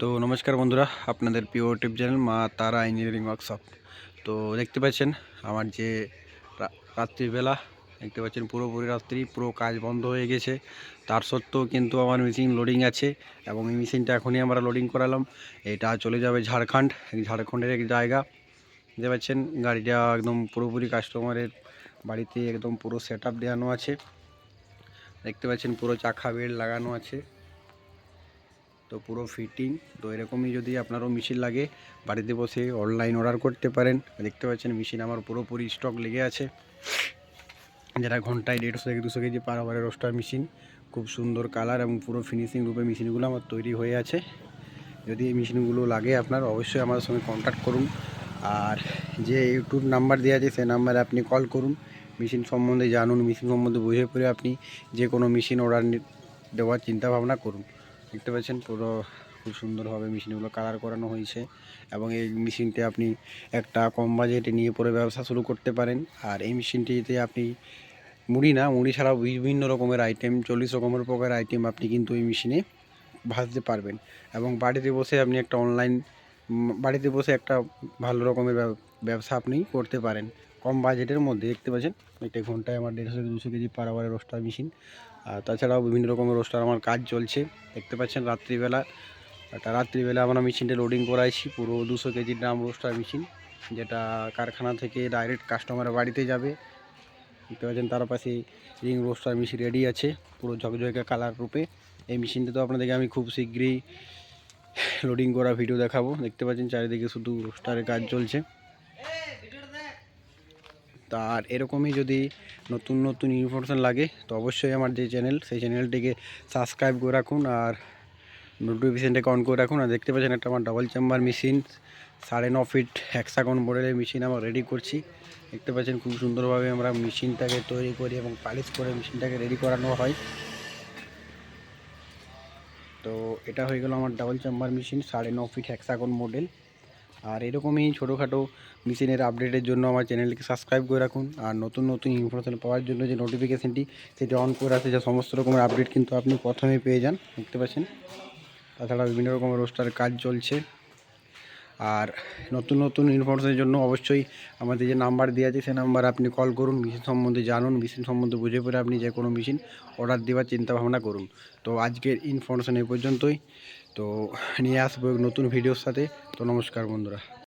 তো নমস্কার বন্ধুরা, আপনাদের প্রিয় টিপ চ্যানেল মা তারা ইঞ্জিনিয়ারিং ওয়ার্কশপ তো দেখতে পাচ্ছেন, আমার যে রাত্রিবেলা, দেখতে পাচ্ছেন পুরোপুরি রাত্রি, পুরো কাজ বন্ধ হয়ে গেছে। তার সত্ত্বেও কিন্তু আমার মেশিন লোডিং আছে এবং এই মেশিনটা এখনই আমরা লোডিং করালাম। এটা চলে যাবে ঝাড়খণ্ড ঝাড়খণ্ডের এক জায়গা। দেখতে পাচ্ছেন, গাড়িটা একদম পুরোপুরি কাস্টমারের বাড়িতে একদম পুরো সেট আপ আছে। দেখতে পাচ্ছেন, পুরো চাকা বেল্ট লাগানো আছে। তো পুরো ফিটিং তো এরকমই যদি আপনারও মেশিন লাগে, বাড়িতে বসে অনলাইন অর্ডার করতে পারেন। দেখতে পাচ্ছেন মেশিন আমার পুরোপুরি স্টক লেগে আছে। যেটা ঘন্টায় দেড়শো থেকে দুশো কেজি পার ওভারের রোস্টার মেশিন খুব সুন্দর কালার এবং পুরো ফিনিশিং রূপে মেশিনগুলো আমার তৈরি হয়ে আছে। যদি এই মেশিনগুলো লাগে আপনার, অবশ্যই আমার সঙ্গে কন্ট্যাক্ট করুন। আর যে ইউটিউব নাম্বার দেওয়া আছে সেই নাম্বারে আপনি কল করুন। মেশিন সম্বন্ধে জানুন মেশিন সম্বন্ধে বুঝে পড়ে আপনি যে কোনো মেশিন অর্ডার দেওয়ার চিন্তাভাবনা করুন। দেখতে পাচ্ছেন, পুরো খুব সুন্দরভাবে মেশিনগুলো কালার করানো হয়েছে এবং এই মেশিনটি আপনি একটা কম বাজেটে নিয়ে পরে ব্যবসা শুরু করতে পারেন। আর এই মেশিনটিতে আপনি মুড়ি না, মুড়ি ছাড়াও বিভিন্ন রকমের আইটেম চল্লিশ রকমের প্রকার আইটেম আপনি কিন্তু এই মেশিনে ভাজতে পারবেন। এবং বাড়িতে বসে আপনি একটা অনলাইন বাড়িতে বসে একটা ভালো রকমের ব্যবসা আপনি করতে পারেন। কম বাজেটের মধ্যে, দেখতে পাচ্ছেন? একটা ঘন্টায় আমার দেড়শো থেকে দুশো কেজি পার আওয়ারের রোস্টার মেশিন আর তাছাড়াও বিভিন্ন রকমের রোস্টার আমার কাজ চলছে। দেখতে পাচ্ছেন রাত্রিবেলা, একটা রাত্রিবেলা আমরা মেশিনটা লোডিং করাইছি। পুরো দুশো কেজির ড্রাম রোস্টার মেশিন যেটা কারখানা থেকে ডাইরেক্ট কাস্টমারের বাড়িতে যাবে। দেখতে পাচ্ছেন তার পাশে রিং রোস্টার মেশিন রেডি আছে। পুরো ঝকঝকে কালার রূপে। এই মেশিনটা তো আপনাদেরকে আমি খুব শীঘ্রই লোডিং করা ভিডিও দেখাবো। দেখতে পাচ্ছেন চারিদিকে শুধু রোস্টারের কাজ চলছে। তার এরকমই যদি নতুন নতুন ইনফরমেশান লাগে, তো অবশ্যই আমার যে চ্যানেল সেই চ্যানেলটিকে সাবস্ক্রাইব করে রাখুন আর নোটিফিকেশানটাকে অন করে রাখুন। আর দেখতে পাচ্ছেন একটা আমার ডাবল চেম্বার মেশিন সাড়ে ন ফিট হ্যাক্সাগন মডেলের মেশিন আমরা রেডি করছি। দেখতে পাচ্ছেন খুব সুন্দরভাবে আমরা মেশিনটাকে তৈরি করি এবং পালিশ করে মেশিনটাকে রেডি করানো হয়। তো এটা হয়ে গেল আমার ডাবল চাম্বার মেশিন সাড়ে ন ফিট হ্যাক্সাগন মডেল আর এরকমই ছোটোখাটো মেশিনের আপডেটের জন্য আমার চ্যানেলকে সাবস্ক্রাইব করে রাখুন। আর নতুন নতুন ইনফরমেশন পাওয়ার জন্য যে নোটিফিকেশানটি সেটি অন করে আছে যা সমস্ত রকমের আপডেট কিন্তু আপনি প্রথমে পেয়ে যান, দেখতে পাচ্ছেন। তাছাড়া বিভিন্ন রকমের রোস্টার কাজ চলছে। আর নতুন নতুন ইনফরমেশনের জন্য অবশ্যই আমাদের যে নাম্বার দেওয়া আছে সেই নাম্বার আপনি কল করুন মেশিন সম্বন্ধে জানুন মেশিন সম্বন্ধে বুঝে পড়ে আপনি যে কোনো মেশিন অর্ডার দেওয়ার চিন্তা ভাবনা করুন। তো আজকের ইনফরমেশন এই পর্যন্তই। তো নিয়ে আসব নতুন ভিডিওর সাথে। তো নমস্কার বন্ধুরা।